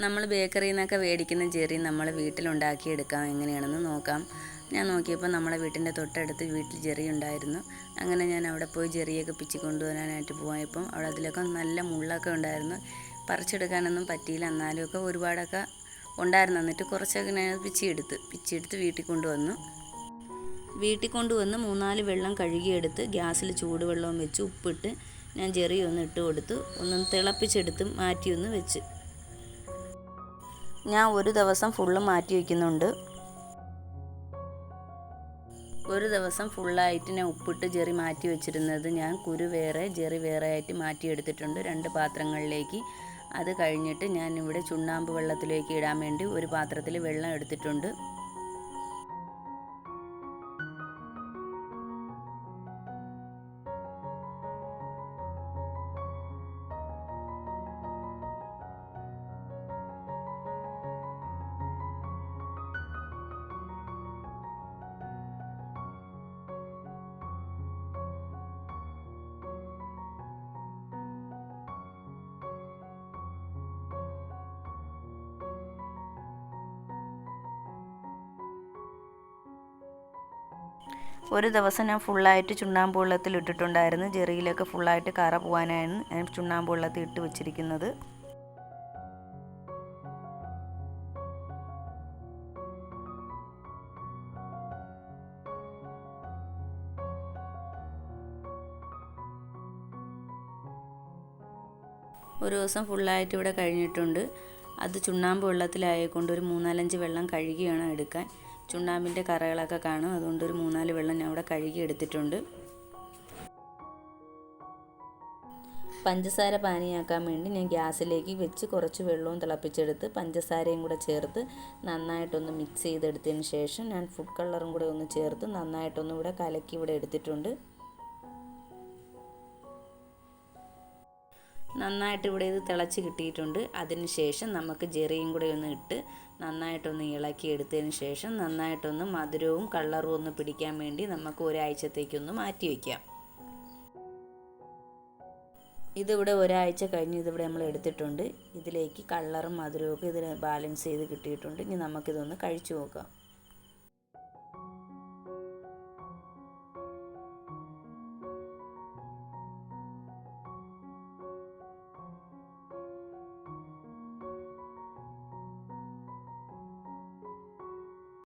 നമ്മൾ ബേക്കറിയിൽ നിന്നൊക്കെ മേടിക്കുന്ന ജെറി നമ്മൾ വീട്ടിലുണ്ടാക്കി എടുക്കാം എങ്ങനെയാണെന്ന് നോക്കാം. ഞാൻ നോക്കിയപ്പോൾ നമ്മളെ വീട്ടിന്റെ തൊട്ടടുത്ത് വീട്ടിൽ ജെറി ഉണ്ടായിരുന്നു. അങ്ങനെ ഞാൻ അവിടെ പോയി ചെറിയൊക്കെ പിച്ചി കൊണ്ടുവരാനായിട്ട് പോയപ്പം അവിടെ അതിലൊക്കെ നല്ല മുള്ളൊക്കെ ഉണ്ടായിരുന്നു. പറിച്ചെടുക്കാനൊന്നും പറ്റിയില്ല. എന്നാലും ഒക്കെ ഒരുപാടൊക്കെ ഉണ്ടായിരുന്നു. എന്നിട്ട് കുറച്ചൊക്കെ ഞാൻ പിച്ചിയെടുത്ത് പിച്ചിയെടുത്ത് വീട്ടിൽ കൊണ്ടുവന്നു. വീട്ടിൽ കൊണ്ടുവന്ന് മൂന്നാൽ വെള്ളം കഴുകിയെടുത്ത് ഗ്യാസിൽ ചൂടുവെള്ളവും വെച്ച് ഉപ്പിട്ട് ഞാൻ ചെറിയൊന്ന് ഇട്ട് കൊടുത്ത്. ഒന്ന് തിളപ്പിച്ചെടുത്ത് മാറ്റിയൊന്ന് വെച്ച്. ഞാൻ ഒരു ദിവസം ഫുള്ള് മാറ്റി വയ്ക്കുന്നുണ്ട് ഒരു ദിവസം ഫുള്ളായിട്ട് ഞാൻ ഉപ്പിട്ട് ജെറി മാറ്റി വെച്ചിരുന്നത് ഞാൻ കുരു വേറെ ജെറി വേറെ ആയിട്ട് മാറ്റിയെടുത്തിട്ടുണ്ട് രണ്ട് പാത്രങ്ങളിലേക്ക്. അത് കഴിഞ്ഞിട്ട് ഞാൻ ഇവിടെ ചുണ്ണാമ്പ് വെള്ളത്തിലേക്ക് ഇടാൻ വേണ്ടി ഒരു പാത്രത്തിൽ വെള്ളം എടുത്തിട്ടുണ്ട്. ഒരു ദിവസം ഞാൻ ഫുള്ളായിട്ട് ചുണ്ണാമ്പ് വെള്ളത്തിൽ ഇട്ടിട്ടുണ്ടായിരുന്നു. ജെറിയിലൊക്കെ ഫുള്ളായിട്ട് കറ പോകാനായിരുന്നു ഞാൻ ചുണ്ണാമ്പ് വെള്ളത്തിൽ ഇട്ട് വെച്ചിരിക്കുന്നത്. ഒരു ദിവസം ഫുള്ളായിട്ട് ഇവിടെ കഴിഞ്ഞിട്ടുണ്ട്. അത് ചുണ്ണാമ്പ് വെള്ളത്തിലായതുകൊണ്ട് ഒരു മൂന്നാലഞ്ച് വെള്ളം കഴുകിയാണ് എടുക്കാൻ. ചുണ്ണാമ്പിന്റെ കറകളൊക്കെ കാണും. അതുകൊണ്ട് ഒരു മൂന്നാൽ വെള്ളം ഞാൻ അവിടെ കഴുകി എടുത്തിട്ടുണ്ട് പഞ്ചസാര പാനിയാക്കാൻ വേണ്ടി ഞാൻ ഗ്യാസിലേക്ക് വെച്ച് കുറച്ച് വെള്ളവും തിളപ്പിച്ചെടുത്ത് പഞ്ചസാരയും കൂടെ ചേർത്ത് നന്നായിട്ടൊന്ന് മിക്സ് ചെയ്തെടുത്തതിന് ശേഷം ഞാൻ ഫുഡ് കളറും കൂടെ ഒന്ന് ചേർത്ത് നന്നായിട്ടൊന്നും ഇവിടെ കലക്കി ഇവിടെ എടുത്തിട്ടുണ്ട്. നന്നായിട്ട് ഇവിടെ ഇത് തിളച്ച് കിട്ടിയിട്ടുണ്ട്. അതിന് ശേഷം നമുക്ക് ജെറിയും കൂടെ ഒന്ന് ഇട്ട് നന്നായിട്ടൊന്ന് ഇളക്കി എടുത്തതിന് ശേഷം നന്നായിട്ടൊന്ന് മധുരവും കളറും ഒന്ന് പിടിക്കാൻ വേണ്ടി നമുക്ക് ഒരാഴ്ചത്തേക്കൊന്ന് മാറ്റി വയ്ക്കാം ഇതിവിടെ ഒരാഴ്ച കഴിഞ്ഞ് ഇതിവിടെ നമ്മൾ എടുത്തിട്ടുണ്ട്. ഇതിലേക്ക് കളറും മധുരവും ഒക്കെ ഇതിന് ബാലൻസ് ചെയ്ത് കിട്ടിയിട്ടുണ്ട്. ഇനി നമുക്കിതൊന്ന് കഴിച്ചു നോക്കാം.